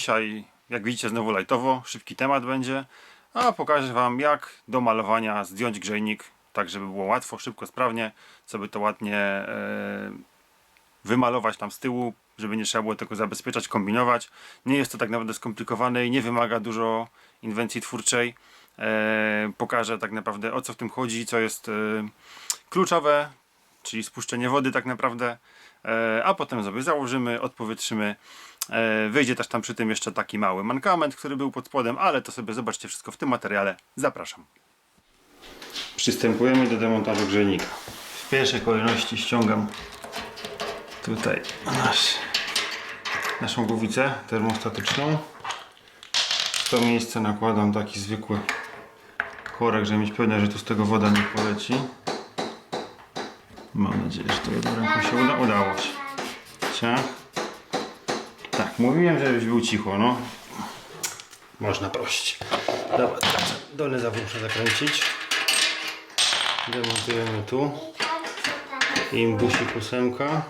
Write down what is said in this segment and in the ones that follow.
Dzisiaj, jak widzicie, znowu lajtowo, szybki temat będzie, a pokażę Wam, jak do malowania zdjąć grzejnik, tak żeby było łatwo, szybko, sprawnie, co by to ładnie e, wymalować tam z tyłu, żeby nie trzeba było tego zabezpieczać, kombinować. Nie jest to tak naprawdę skomplikowane i nie wymaga dużo inwencji twórczej. E, pokażę tak naprawdę o co w tym chodzi, co jest e, kluczowe, czyli spuszczenie wody tak naprawdę, a potem sobie założymy, odpowietrzymy. E, Wyjdzie też tam przy tym jeszcze taki mały mankament, który był pod spodem, ale to sobie zobaczcie wszystko w tym materiale. Zapraszam. Przystępujemy do demontażu grzejnika. W pierwszej kolejności ściągam tutaj nasz, naszą głowicę termostatyczną. W to miejsce nakładam taki zwykły korek, żeby mieć pewność, że tu z tego woda nie poleci. Mam nadzieję, że to jedną ręką się uda. Udało się. Tak, mówiłem, żebyś był cicho, no. Można prosić. Dobra, dolny zawód muszę zakręcić. Demontujemy tu. Imbusik ósemka.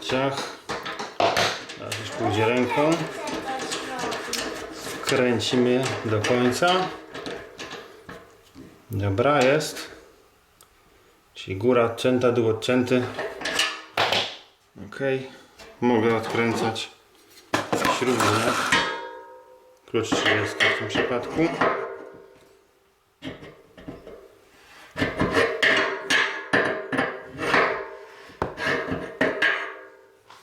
Ciach. Teraz już pójdzie ręką. Kręcimy do końca. Dobra, jest. Czyli góra odcięta, dół odcięty. Ok. Mogę odkręcać śrubę. Klucz 30 w tym przypadku.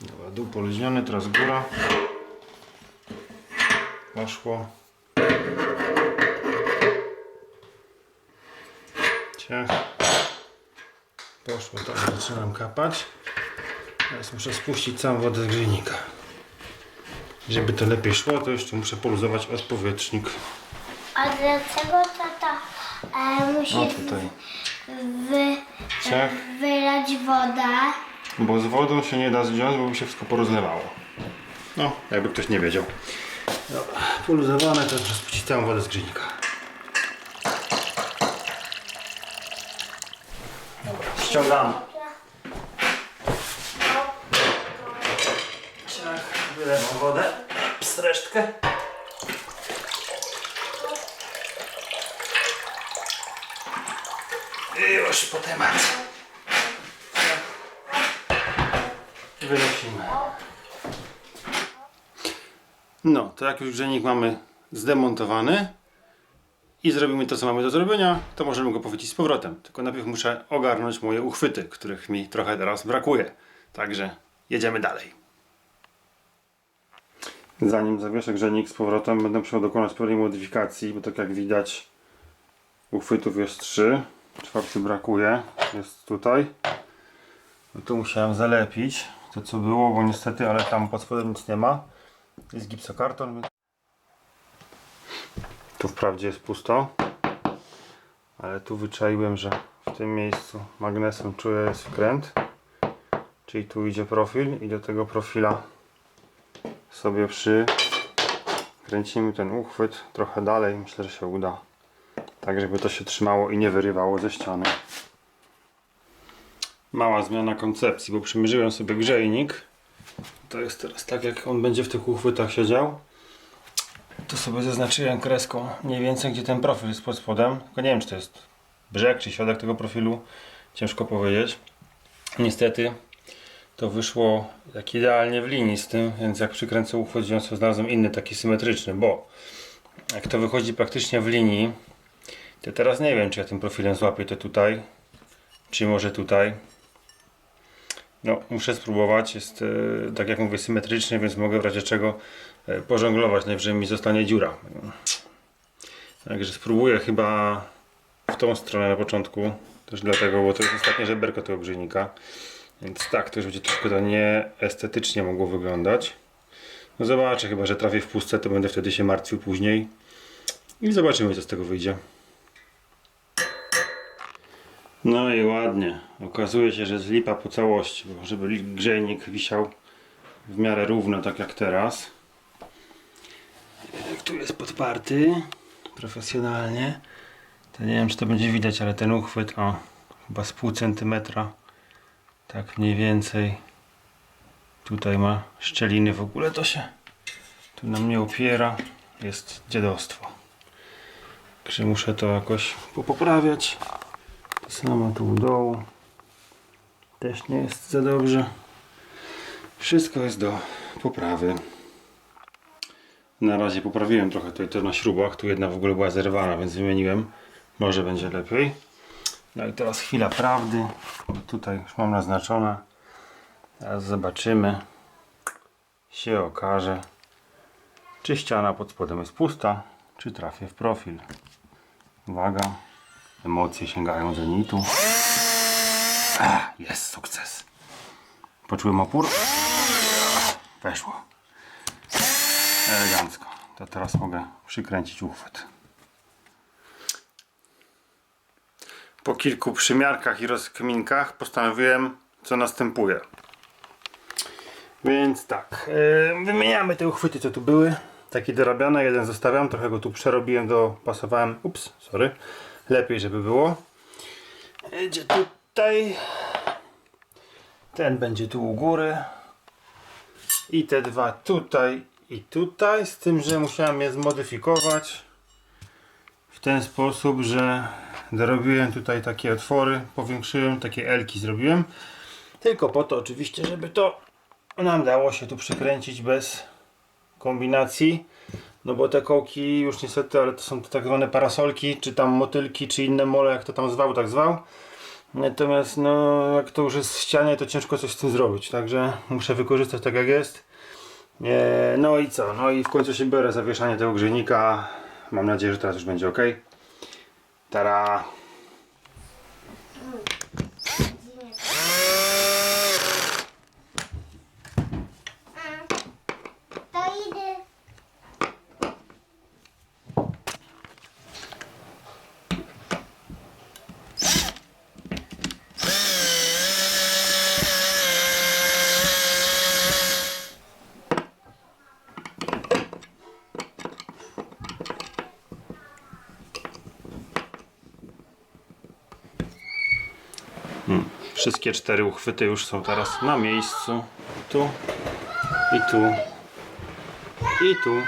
Dobra, dół poluźniony, teraz góra. Poszło. Ciach. Poszło, tak zaczynam kapać. Teraz muszę spuścić całą wodę z grzejnika. Żeby to lepiej szło, to jeszcze muszę poluzować odpowietrznik. A dlaczego tata e, musi O tutaj. wy, Ciach. wylać wodę? Bo z wodą się nie da zdjąć, bo by się wszystko porozlewało. No, jakby ktoś nie wiedział. Dobra, poluzowane, to muszę spuścić całą wodę z grzejnika. Ściągamy. Wylewam wodę z resztkę. I już po temat. Wynosimy. No, to jak już grzejnik mamy zdemontowany i zrobimy to, co mamy do zrobienia, to możemy go powrócić z powrotem. Tylko najpierw muszę ogarnąć moje uchwyty, których mi trochę teraz brakuje. Także jedziemy dalej. Zanim zawieszę grzejnik z powrotem, będę musiał dokonać pewnej modyfikacji, bo tak jak widać uchwytów jest 3, czwarty brakuje, jest tutaj. No tu musiałem zalepić to co było, bo niestety, ale tam pod spodem nic nie ma. Jest gipsokarton. więc- Tu wprawdzie jest pusto. Ale tu wyczaiłem, że w tym miejscu magnesem czuję jest wkręt. Czyli tu idzie profil i do tego profila sobie przy kręcimy ten uchwyt trochę dalej. Myślę, że się uda. Tak, żeby to się trzymało i nie wyrywało ze ściany mała zmiana koncepcji, bo przymierzyłem sobie grzejnik. To jest teraz tak, jak on będzie w tych uchwytach siedział. To sobie zaznaczyłem kreską mniej więcej, gdzie ten profil jest pod spodem. Tylko nie wiem, czy to jest brzeg, czy środek tego profilu. Ciężko powiedzieć. Niestety to wyszło jak idealnie w linii z tym, więc jak przykręcę uchwyt, sobie znalazłem inny, taki symetryczny, bo jak to wychodzi praktycznie w linii, to teraz nie wiem, czy ja tym profilem złapię to tutaj, czy może tutaj. No, muszę spróbować. Jest, e, tak jak mówię, symetryczny, więc mogę w razie czego pożonglować. Najwyżej mi zostanie dziura. Także spróbuję chyba w tą stronę na początku. Też dlatego, bo to jest ostatnie żeberko tego grzejnika. Więc tak, to już będzie troszkę to nieestetycznie mogło wyglądać. No zobaczę, chyba że trafię w pustce, to będę wtedy się martwił później. I zobaczymy, co z tego wyjdzie. No i ładnie. Okazuje się, że jest lipa po całości, bo żeby grzejnik wisiał w miarę równo, tak jak teraz. Tu jest podparty profesjonalnie, to nie wiem, czy to będzie widać, ale ten uchwyt, o, chyba z pół centymetra, tak mniej więcej Tutaj ma szczeliny w ogóle to się tu na mnie opiera. Jest dziadostwo. Także muszę to jakoś poprawiać. To samo tu u dołu. Też nie jest za dobrze. Wszystko jest do poprawy. Na razie poprawiłem trochę tutaj to na śrubach. Tu jedna w ogóle była zerwana, więc wymieniłem. Może będzie lepiej. No i teraz chwila prawdy. Tutaj już mam naznaczone. Teraz zobaczymy. Się okaże, czy ściana pod spodem jest pusta, czy trafię w profil. Uwaga. Emocje sięgają zenitu. Jest sukces. Poczułem opór. Weszło. Elegancko. To teraz mogę przykręcić uchwyt. Po kilku przymiarkach i rozkminkach postanowiłem, co następuje. Więc tak, yy, wymieniamy te uchwyty, co tu były. Takie dorabiane, jeden zostawiam, trochę go tu przerobiłem, dopasowałem. Ups, sorry. Lepiej, żeby było. Idzie tutaj. Ten będzie tu u góry. I te dwa tutaj i tutaj. Z tym, że musiałem je zmodyfikować w ten sposób, że dorobiłem tutaj takie otwory, powiększyłem, takie elki zrobiłem. Tylko po to oczywiście, żeby to nam dało się tu przykręcić bez kombinacji. No bo te kołki już niestety, ale to są to tak zwane parasolki, czy tam motylki, czy inne mole, jak to tam zwał, tak zwał. Natomiast no, jak to już jest w ścianie, to ciężko coś z tym zrobić, także muszę wykorzystać tak jak jest. E, No i co? No i w końcu się biorę za wieszanie tego grzejnika. Mam nadzieję, że teraz już będzie ok. Tara! To idę. Wszystkie cztery uchwyty już są teraz na miejscu. Tu i tu i tu.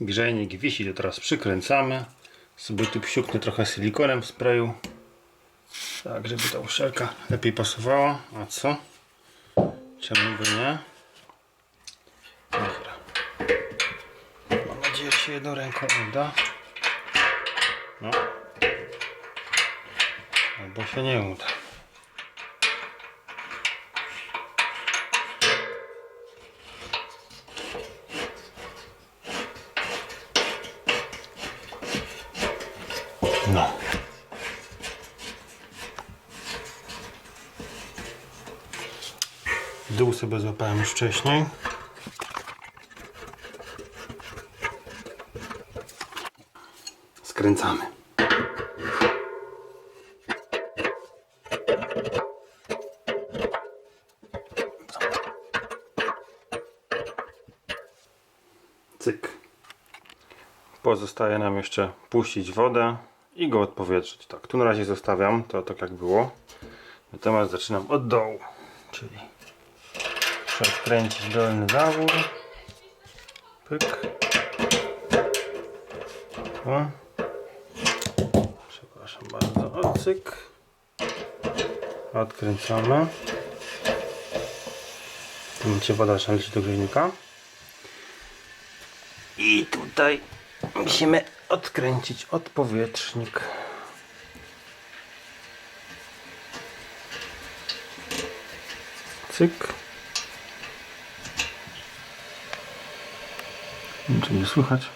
Grzejnik wisi, to teraz przykręcamy. Sobie tu psiuknę trochę silikonem w sprayu. Tak, żeby ta uszczelka lepiej pasowała. A co? Czemu by nie? Dobra. Mam nadzieję, że się jedną ręką uda. No. Albo się nie uda. No. Dół sobie złapałem już wcześniej. Skręcamy. Cyk. Pozostaje nam jeszcze puścić wodę i go odpowietrzyć. Tak, tu na razie zostawiam to tak jak było. Natomiast zaczynam od dołu, czyli Muszę odkręcić dolny zawór. Pyk. O. Przepraszam bardzo. O, cyk. Odkręcamy. Tu macie woda lecieć do grzejnika. I tutaj musimy odkręcić odpowietrznik. Cyk. Czy nie słychać?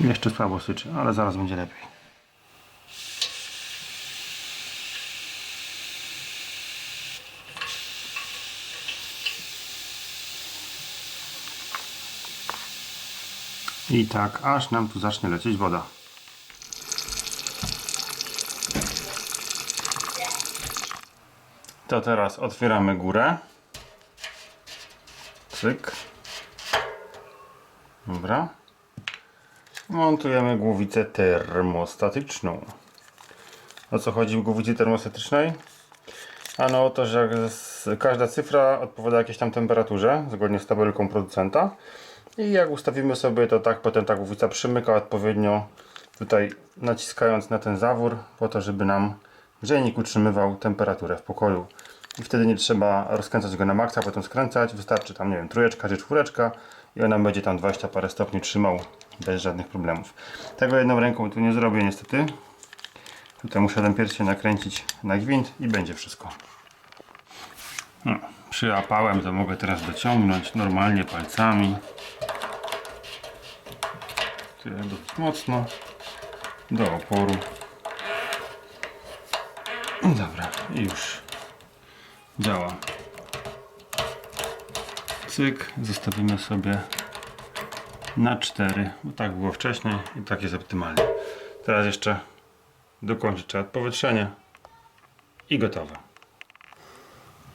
Jeszcze słabo syczy, ale zaraz będzie lepiej. I tak, aż nam tu zacznie lecieć woda. To teraz otwieramy górę. Cyk. Dobra. Montujemy głowicę termostatyczną. O co chodzi w głowicy termostatycznej? Ano o to, że każda cyfra odpowiada jakiejś tam temperaturze, zgodnie z tabelką producenta. I jak ustawimy sobie to tak, potem ta głowica przymyka odpowiednio, tutaj naciskając na ten zawór, po to, żeby nam grzejnik utrzymywał temperaturę w pokoju. I wtedy nie trzeba rozkręcać go na maksa, potem skręcać. Wystarczy tam, nie wiem, trójeczka czy czwóreczka i ona będzie tam 20 parę stopni trzymał bez żadnych problemów. Tego jedną ręką tu nie zrobię niestety. Tutaj muszę ten pierścień nakręcić na gwint i będzie wszystko. No, przyłapałem, to mogę teraz dociągnąć normalnie palcami. Tyle dosyć mocno. Do oporu. Dobra, i już działa. Cyk, zostawimy sobie na 4, bo tak było wcześniej i tak jest optymalnie. Teraz jeszcze dokończyć trzeba powietrzenie i gotowe.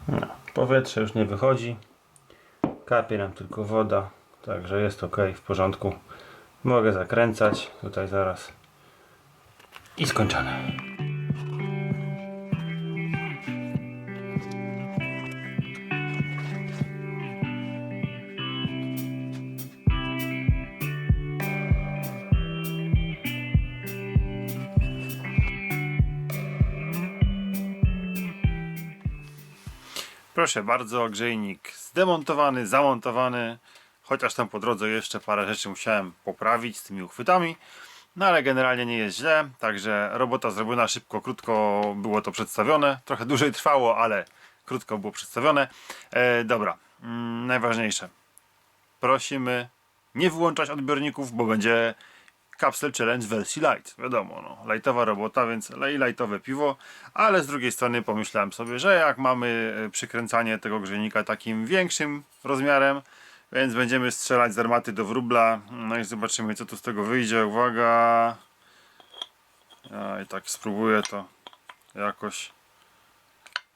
No, powietrze już nie wychodzi. Kapie nam tylko woda, także jest ok, w porządku. Mogę zakręcać tutaj zaraz. I skończone. Proszę bardzo, grzejnik zdemontowany, zamontowany. Chociaż tam po drodze jeszcze parę rzeczy musiałem poprawić z tymi uchwytami. No ale generalnie nie jest źle, także robota zrobiona szybko, krótko było to przedstawione. Trochę dłużej trwało, ale krótko było przedstawione. E, dobra, mm, najważniejsze. Prosimy nie wyłączać odbiorników, bo będzie Capsule Challenge wersji light. Wiadomo, no, lightowa robota, więc lej lightowe piwo, ale z drugiej strony pomyślałem sobie, że jak mamy e, przykręcanie tego grzejnika takim większym rozmiarem, więc będziemy strzelać z armaty do wróbla. No i zobaczymy, co tu z tego wyjdzie. Uwaga! Ja i tak spróbuję to jakoś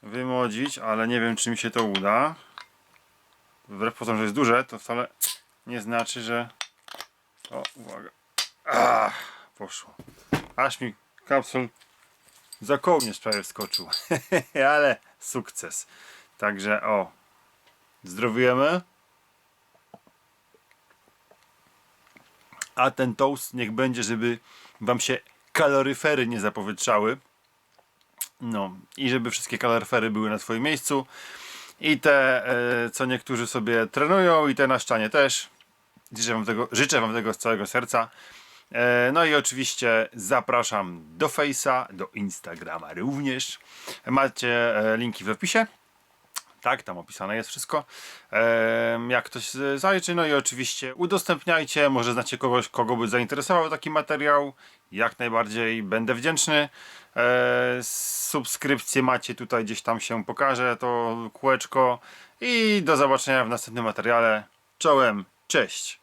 wymodzić, ale nie wiem, czy mi się to uda. Wbrew pozorom, że jest duże, to wcale nie znaczy, że. O, uwaga. Ach, poszło. Aż mi kapsul za kołnierz prawie wskoczył. Ale sukces. Także o. Zdrowujemy. A ten toast niech będzie, żeby wam się kaloryfery nie zapowietrzały. No i żeby wszystkie kaloryfery były na swoim miejscu. I te, e, co niektórzy sobie trenują, i te na ścianie też. Życzę wam tego, życzę wam tego z całego serca. E, No i oczywiście zapraszam do Face'a, do Instagrama również. Macie e, linki w opisie. Tak, tam opisane jest wszystko. Em, Jak ktoś zajrzy, no i oczywiście udostępniajcie. Może znacie kogoś, kogo by zainteresował taki materiał. Jak najbardziej będę wdzięczny. E, Subskrypcje macie tutaj gdzieś tam się pokaże to kółeczko. I do zobaczenia w następnym materiale. Czołem, cześć!